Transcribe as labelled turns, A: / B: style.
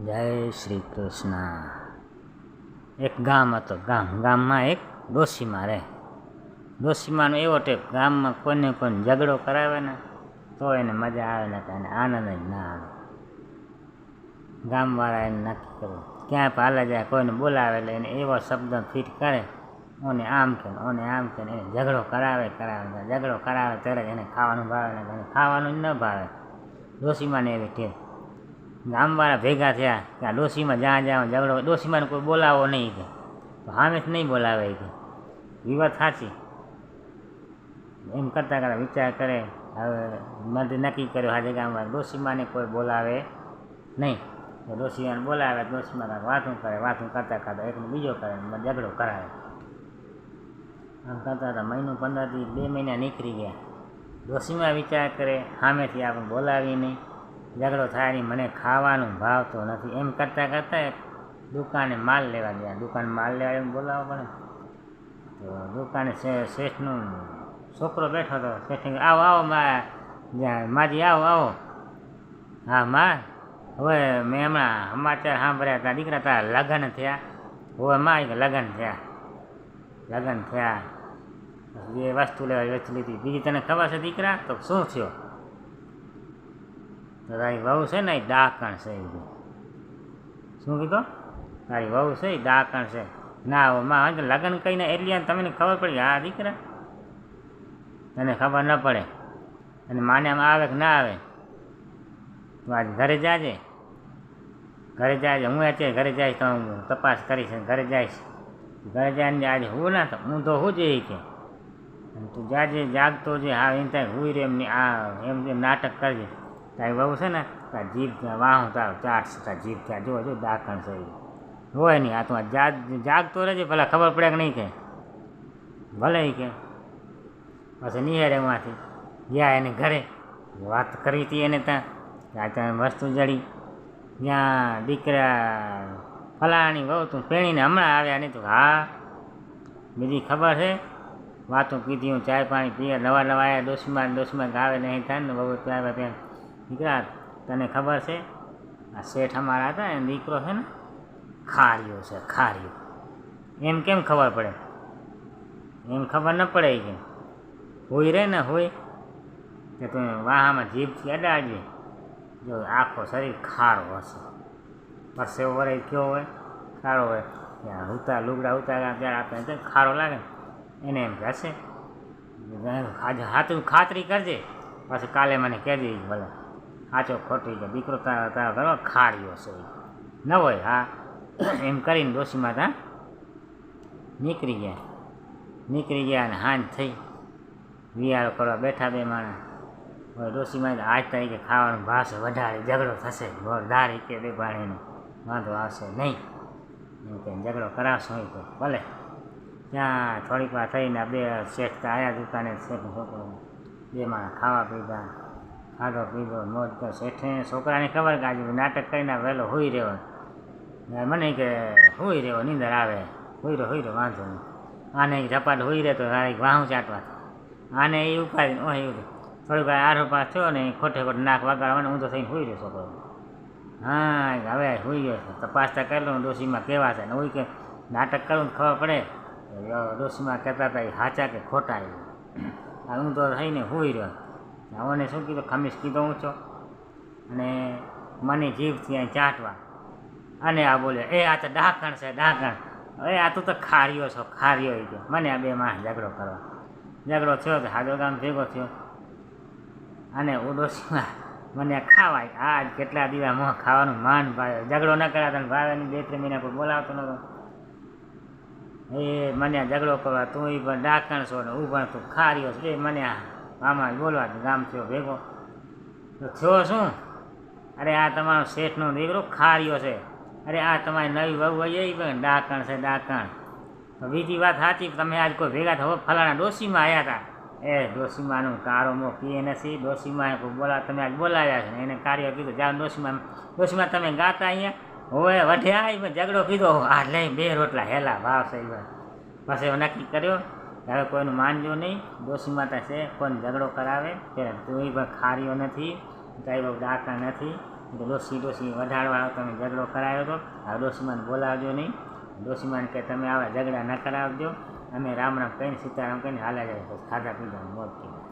A: જય શ્રી કૃષ્ણ. એક ગામ હતો, ગામ. ગામમાં એક ડોશીમાં રહે. ડોશીમાનો એવો ટેપ ગામમાં કોઈને કોઈને ઝઘડો કરાવે ને તો એને મજા આવે ને એને આનંદ જ ના આવે. ગામવાળા એને નક્કી કર્યું, ક્યાં પાલે જાય, કોઈને બોલાવે એટલે એને એવો શબ્દ ફિટ કરે, ઓને આમ કે ઓને આમ કે એને ઝઘડો કરાવે કરાવે ઝઘડો કરાવે, ત્યારે એને ખાવાનું ભાવે ને ખાવાનું જ ન ભાવે. ડોશીમાને એવી ટેવ. ગામવાળા ભેગા થયા કે આ ડોશીમાં જ્યાં જ્યાં ઝઘડો ડોશીમાં કોઈ બોલાવો નહીં કે. તો હામેથી નહીં બોલાવે કે. એ સાચી. એમ કરતાં કરતાં વિચાર કરે, હવે મને નક્કી કર્યો આજે ગામમાં ડોશીમાને કોઈ બોલાવે નહીં. ડોશીમાને બોલાવે ડોશીમાં કાંઈક વાતું કરે, વાતું કરતાં કરતાં એકને બીજો કરે મને ઝઘડો કરાવે. આમ કરતાં હતા મહિનો પંદરથી બે મહિના નીકળી ગયા. ડોશીમાં વિચાર કરે સામેથી આપણે બોલાવીએ નહીં. ઝઘડો થાય નહીં મને ખાવાનું ભાવતો નથી. એમ કરતાં કરતાં દુકાને માલ લેવા ગયા. દુકાન માલ લેવા એમ બોલાવવો પડે. તો દુકાને શેઠનો છોકરો બેઠો હતો. શેઠે આવો આવો, મા માજી, આવો આવો. હા, માં. હવે મેં હમણાં સમાચાર સાંભળ્યા હતા. દીકરા તારા લગ્ન થયા. હવે માં લગ્ન થયા. લગ્ન થયા. જે વસ્તુ લેવા વેચી લીધી બીજી તને ખબર છે દીકરા? તો શું થયો? તારી વહુ છે ને એ ડાકણ છે એ કે. શું કીધું? તારી વહુ છે એ ડાકણ છે. ના માં લગ્ન કહીને એટલી તમને ખબર પડી હા દીકરા? તને ખબર ન પડે. અને માને આમ આવે કે ના આવે? તું આજે ઘરે જાજે? ઘરે જાજે. હું અત્યારે ઘરે જઈશ તો હું તપાસ કરીશ ઘરે જઈશ. ઘરે જઈને આજે હું ના તો હું તો હું જ એ કે. તું જાજે, જાગતો જે હા એમ થાય હું રે એમની, આ એમ નાટક કરજે. તારી વહુ છે ને, તાર જીભ ત્યાં વાહું, તારો ચાટ છે, તાર જીભ ત્યાં જો જો, દાખણ છે હોય નહીં, આ તો જાગ, જાગતો રહેજે ભલે ખબર પડે કે નહીં કે? ભલે કે. પછી નિહાળે એમાંથી. ગયા એને ઘરે. વાત કરી હતી એને ત્યાં ત્યાં વસ્તુ જડી. ત્યાં દીકરા ફલાણી વહુ તું પેણીને હમણાં આવ્યા નહીં તો, હા. બીજી ખબર છે? વાતું કીધી, હું ચાય પાણી પીએ નવા નવા આવ્યા ડોસીમાં ડોસીમાં ગાવે નહીં થાય ને બહુ ત્યાં ત્યાં. દીકરા, તને ખબર છે? આ શેઠ અમારા હતા એ દીકરો છે ને, ખાર્યો છે, ખાર્યો. એમ કેમ ખબર પડે? એમ ખબર ન પડે કે હોય રે ને હોય, કે તું વાહામાં જીભથી અડાડજે. જો આખો શરીર ખારો હશે. પરસેવો વરે કયો હોય, ખારો હોય, ત્યાં ઉતા લુગડા ઉતાર્યા ત્યારે આપણે ખારો લાગે. એને એમ કહેશે, આજે હાથું ખાતરી કરજે, પછી કાલે મને કહેજે ભલે. સાચો ખોટી કે દીકરો તારા તારા ઘરમાં ખાડ્યો છે ન હોય, હા. એમ કરીને ડોશીમાં ત્યાં નીકળી ગયા. નીકળી ગયા અને હાંજ થઈ. વિયારો કરવા બેઠા બે માણસ. હવે ડોશીમાં આજ તારીખે ખાવાનું ભાસ વધારે ઝઘડો થશે. ઈ કે બે ભાણેનો. વાંધો આવશે નહીં. એમ કે ઝઘડો કરાવશો હોય તો. ભલે. ત્યાં થોડીક વાર થઈને બે શેઠ આવ્યા દુકાને. શેઠ છોકરો. બે માણસ ખાવા પીધા. ખાધો પીધો મોજ તો શેઠે. છોકરાને ખબર કે આજે નાટક કરીને વહેલો હોઈ રહ્યો. મને કે, હોઈ રહ્યો, નીંદર આવે. હોઈ રહ્યો હોઈ રહ્યો, વાંધો નહીં. આને ઝપાટ હોઈ રહે તો એક વાહું ચાટવા. આને એ ઉપાડી ઓહ એવું થોડીક વાર આરો પાસ થયો ને ખોટે ખોટ નાક હું ઊંધો થઈને હોઈ રહ્યો છોકરો. હા હવે હોઈ ગયો છે. તપાસતા કરી લઉં, ડોશીમાં કેવા છે ને હોય કે નાટક કરું તો ખબર પડે. તો ડોશીમાં કહેતા હતા સાચા કે ખોટા એવું આ ઊંધો થઈને હોઈ રહ્યો. મને શું કીધું? ખમીસ કીધો ઊંચો અને મને જીભથી અહીં ચાટવા. અને આ બોલ્યો, એ આ તો ડાકણ છે, ડાકણ. એ આ તું તો ખાર્યો છો, ખાર્યો એ મને આ બે માણસ ઝઘડો કરવા. ઝઘડો થયો તો હાજો ગામ ભેગો થયો. અને ઉડોશીમાં મને ખાવાય. આજ કેટલા દિવસ મોં ખાવાનું માન ભાવે. ઝઘડો ન કરાતા ને ભાવે નહીં, બે ત્રણ મહિના કોઈ બોલાવતો નતો. એ મને ઝઘડો કરવા, તું એ પણ ડાકણ છો ને, હું પણ તું ખાર્યો છે. એ મને આમાં બોલવા ગામ થયો ભેગો. તો થયો શું? અરે આ તમારો શેઠનો દીકરો ખાર્યો છે. અરે આ તમારી નવી વહુ એ પણ ડાકણ છે, ડાકણ. બીજી વાત સાચી, તમે આજ કોઈ ભેગા થવો ફલાણા ડોશીમાં આવ્યા હતા એ ડોશીમાનું કારો મો પીએ નથી ડોશીમાં બોલા, તમે આજ બોલાવ્યા છે એને કાર્ય કીધું, જાઓ ડોશીમાં ડોશીમાં તમે ગાતા અહીંયા? હોવે વઢ્યા ઝઘડો કીધો આ લઈ બે રોટલા હેલા ભાવ છે પછી નક્કી કર્યો હવે કોઈનું માનજો નહીં ડોશી માતા છે, કોઈને ઝઘડો કરાવે, ત્યારે તું પણ ખારીઓ નથી તારી બહુ ડાકા નથી ડોસી ડોસી વઢાડવા તમે ઝઘડો કરાવ્યો હતો આ ડોસીમાને બોલાવજો નહીં ડોસીમાને કે તમે આવા ઝઘડા ન કરાવજો, અમે રામ રામ કહીને સીતારામ કહીને હાલ્યા જાય ખાધા પીધા મોત કરી